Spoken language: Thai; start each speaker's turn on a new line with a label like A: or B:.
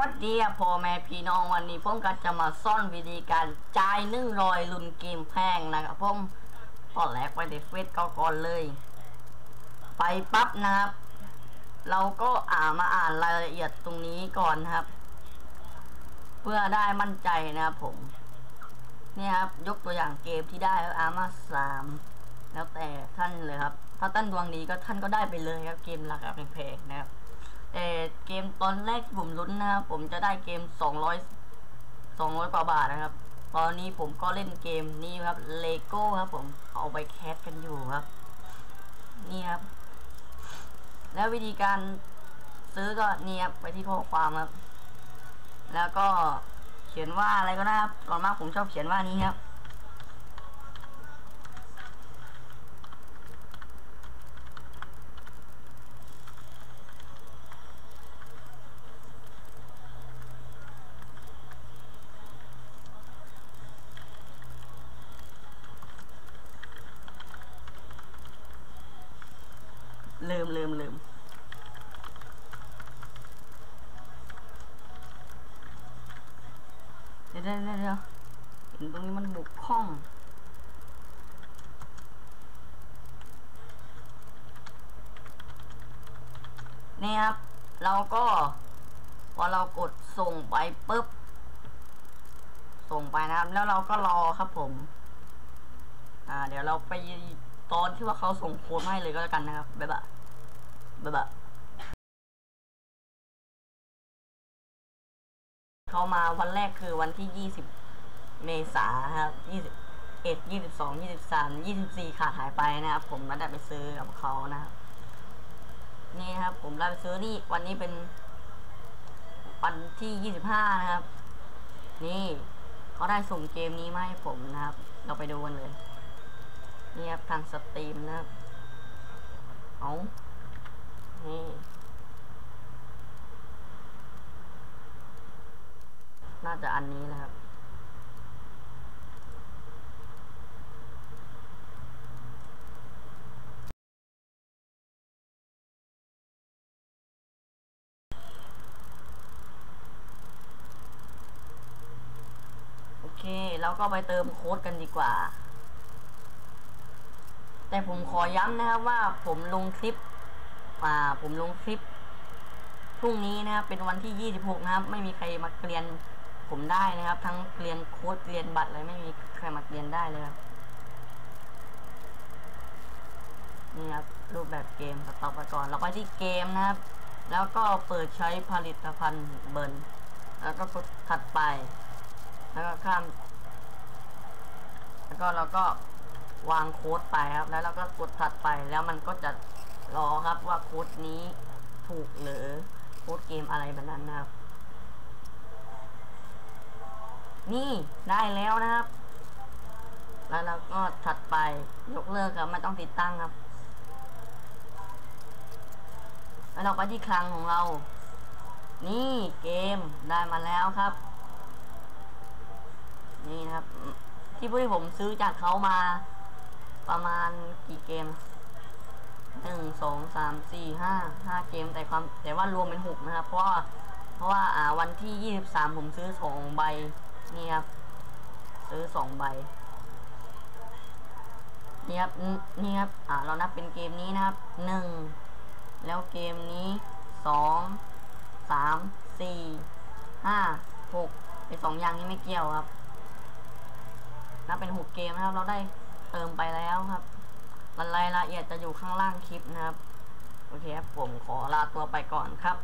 A: สวัสดีพ่อแม่พี่น้องวันนี้ผมก็จะมาซ่อนวิธีการจ่ายนึ่งรอยลุนเกมแพงนะครับผมพอแลกไปในเฟซก็ก่อนเลย ไปปั๊บนะครับ เราก็อ่านมาอ่านรายละเอียดตรงนี้ก่อนครับ เพื่อได้มั่นใจนะครับผมเนี่ยครับยกตัวอย่างเกมที่ได้อามาสามแล้วแต่ท่านเลยครับ ถ้าท่านดวงดีก็ท่านก็ได้ไปเลยครับเกมราคาแพงๆนะครับ แต่เกมตอนแรกผมลุ้นนะครับ ผมจะได้เกม 200 200กว่าบาทนะครับ ตอนนี้ผมก็เล่นเกมนี้ครับเลโก้ครับ ผมเอาไปแคสกันอยู่ครับ นี่ครับ แล้ววิธีการซื้อก็นี่ครับไปที่ข้อความครับ แล้วก็เขียนว่าอะไรก็ได้ครับตอนมากผมชอบเขียนว่านี้ครับ ลืมลืมลืมเดี๋ยวเดี๋ยวเดี๋ยวเห็นตรงนี้มันบุกคล้องนี่ครับ เราก็พอเรากดส่งไปปุ๊บ ส่งไปนะครับ แล้วเราก็รอครับผม อ่า เดี๋ยวเราไปตอนที่ว่าเขาส่งโค้ดให้เลยก็แล้วกันนะครับ บ๊ายบาย บ๊ายบายเขามาวันแรกคือวันที่ 20 เมษาครับ21 22 23 24 ขาดหายไปนะครับ ผมไม่ได้ไปซื้อกับเขานะครับ นี่ครับ ผมได้ไปซื้อนี่วันนี้เป็น วันที่ 25 นะครับ นี่เขาได้ส่งเกมนี้มาให้ผมนะครับ เราไปดูกันเลย นี่ครับทางสตรีมนะครับ เอา น่าจะอันนี้นะครับ โอเคแล้วก็ไปเติมโค้ดกันดีกว่า แต่ผมขอย้ำนะครับว่าผมลงคลิป อ่าผมลงคลิปพรุ่งนี้นะครับเป็นวันที่ 26 นะครับ ไม่มีใครมาเกลียนผมได้นะครับ ทั้งเกลียนโค้ดเกลียนบัตรอะไรไม่มีใครมาเกลียนได้เลยครับนี่ครับรูปแบบเกมสต็อปไปก่อนเราไปที่เกมนะครับ แล้วก็เปิดใช้ผลิตภัณฑ์เบิร์นแล้วก็กดถัดไป แล้วก็ข้าม แล้วก็เราก็วางโค้ดไปครับ แล้วเราก็กดถัดไปแล้วมันก็จะ รอครับว่าโค้ดนี้ถูกหรือโค้ดเกมอะไรแบบนั้นนะครับ นี่ได้แล้วนะครับ แล้วเราก็ถัดไปยกเลิกครับไม่ต้องติดตั้งครับ แล้วเราไปที่คลังของเรา นี่เกมได้มาแล้วครับ นี่นะครับ ที่พวกผมซื้อจากเขามาประมาณกี่เกม หนึ่งสองสามสี่ห้าห้าเกมแต่ความแต่ว่ารวมเป็นหกนะครับ เพราะว่าเพราะว่าอ่าวันที่ยี่สิบสามผมซื้อสองใบนี่ครับซื้อสองใบนี่ครับนี่ครับอ่าเรานับเป็นเกมนี้นะครับหนึ่งแล้วเกมนี้สองสามสี่ห้าหกไอสองอย่างนี้ไม่เกี่ยวครับนับเป็นหกเกมนะครับ เราได้เติมไปแล้วครับ รายละเอียดจะอยู่ข้างล่างคลิปนะครับ โอเคครับ ผมขอลาตัวไปก่อนครับ